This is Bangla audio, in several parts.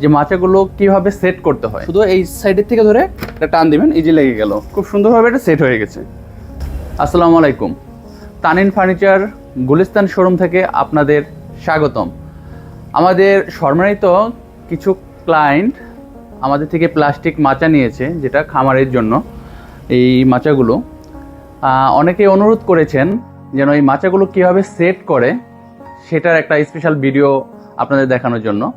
যে মাচাগুলো কীভাবে সেট করতে হয়। শুধু এই সাইডের থেকে ধরে এটা টান দিবেন ইজি লেগে গেল। খুব সুন্দরভাবে এটা সেট হয়ে গেছে। আসসালামু আলাইকুম। তানিন ফার্নিচার গুলিস্তান শোরুম থেকে আপনাদের স্বাগতম। আমাদের সম্মানিত কিছু ক্লায়েন্ট আমাদের থেকে প্লাস্টিক মাচা নিয়েছে, যেটা খামারের জন্য এই মাচাগুলো। অনেকে অনুরোধ করেছেন যেন এই মাচাগুলো কীভাবে সেট করে সেটার একটা স্পেশাল ভিডিও আপনাদের দেখানোর জন্য।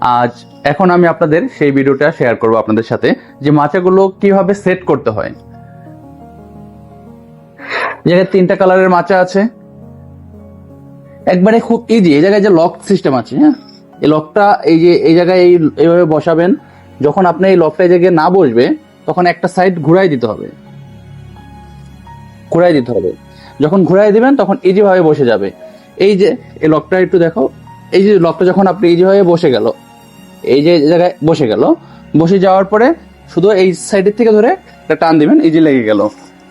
আজ এখন আমি আপনাদের সেই ভিডিওটা শেয়ার করব আপনাদের সাথে, যে মাচাগুলো কীভাবে সেট করতে হয়। জায়গায় তিনটা কালারের মাচা আছে। একবারে খুব ইজি এই জায়গায় যে লক সিস্টেম আছে হ্যাঁ? এই লকটা এই যে, এই জায়গায় এই, এইভাবে বসাবেন, যখন আপনি এই লকটা এই জায়গায় না বসবে, তখন একটা সাইড ঘুরাই দিতে হবে। ঘুরাই দিতে হবে। যখন ঘুরাই দিবেন, তখন ইজিভাবে বসে যাবে। এই যে, এই লকটা একটু দেখো। এই যে লকটা যখন আপনি ইজি ভাবে বসে গেল, এই যে জায়গায় বসে গেল, বসে যাওয়ার পরে শুধু এই সাইডের থেকে ধরে টান দিবেন, এই যে লেগে গেল।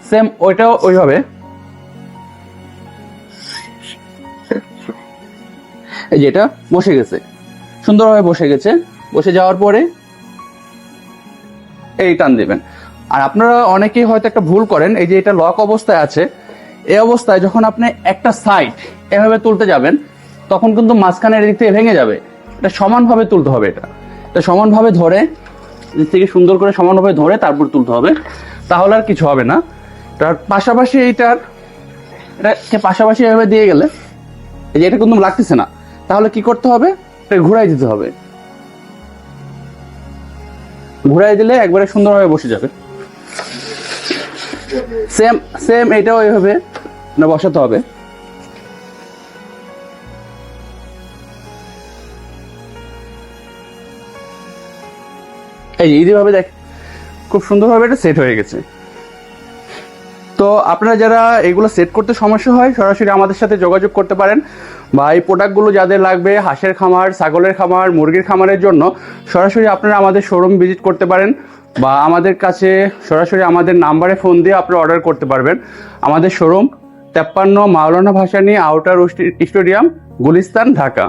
সেম ওইটাও ওইভাবে। এই যে এটা বসে গেছে। সুন্দরভাবে বসে গেছে। বসে যাওয়ার পরে এই টান দিবেন। আর আপনারা অনেকেই হয়তো একটা ভুল করেন, এই যে এটা লক অবস্থায় আছে এই অবস্থায় যখন আপনি একটা সাইড এভাবে তুলতে যাবেন, তখন কিন্তু মাঝখানের দিক থেকে ভেঙে যাবে। এটা সমানভাবে তুলতে হবে এটা। এটা সমানভাবে ধরে দিক থেকে সুন্দর করে সমানভাবে ধরে তারপর তুলতে হবে। তাহলে আর কিছু হবে না। তার পাশাপাশি এইটার এটাকে পাশাপাশি এভাবে দিয়ে গেলে, এই যে এটা কিন্তু লাগতেছে না। তাহলে কি করতে হবে? এটা ঘুরাই দিতে হবে। ঘুরাই দিলে একবারে সুন্দরভাবে বসে যাবে। সেম সেম এটাও এইভাবে না, বসাতে হবে। এই এইভাবে দেখ, খুব সুন্দরভাবে এটা সেট হয়ে গেছে। তো আপনারা যারা এগুলো সেট করতে সমস্যা হয়, সরাসরি আমাদের সাথে যোগাযোগ করতে পারেন। বা এই প্রোডাক্টগুলো যাদের লাগবে, হাঁসের খামার, ছাগলের খামার, মুরগির খামারের জন্য, সরাসরি আপনারা আমাদের শোরুম ভিজিট করতে পারেন। বা আমাদের কাছে সরাসরি আমাদের নাম্বারে ফোন দিয়ে আপনারা অর্ডার করতে পারবেন। আমাদের শোরুম তেপ্পান্ন মাওলানা ভাসানী আউটার স্টেডিয়াম গুলিস্তান ঢাকা।